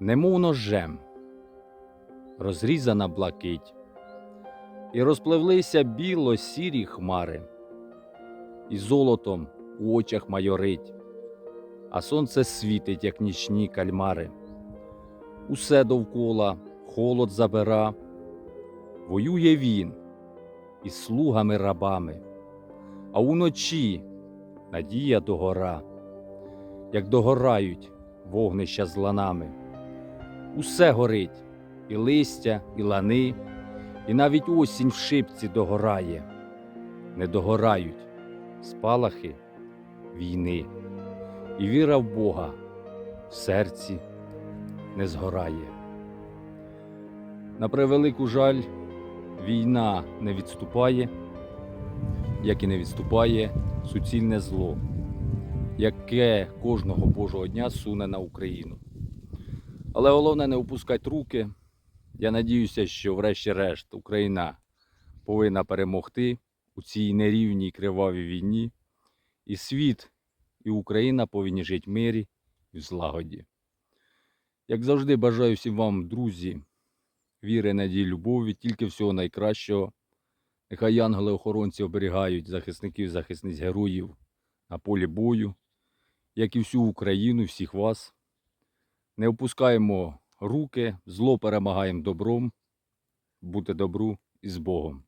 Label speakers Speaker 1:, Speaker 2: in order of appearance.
Speaker 1: немов ножем, розрізана блакить, і розпливлися біло сірі хмари, і золотом у очах майорить, а сонце світить, як нічні кальмари. Усе довкола холод забира, воює він із слугами рабами, а уночі надія догора, як догорають вогнища з ланами. Усе горить, і листя, і лани, і навіть осінь в шипці догорає, не догорають спалахи війни, і віра в Бога в серці не згорає. На превелику жаль, війна не відступає, як і не відступає суцільне зло, яке кожного Божого дня суне на Україну. Але головне не опускати руки. Я надіюся, що врешті-решт Україна повинна перемогти у цій нерівній кривавій війні, і світ, і Україна повинні жити в мирі і в злагоді. Як завжди, бажаю всім вам, друзі, віри, надії, любові, тільки всього найкращого. Нехай янголи-охоронці оберігають захисників, захисниць героїв на полі бою, як і всю Україну, всіх вас. Не опускаємо руки, зло перемагаємо добром. Бути добру і з Богом.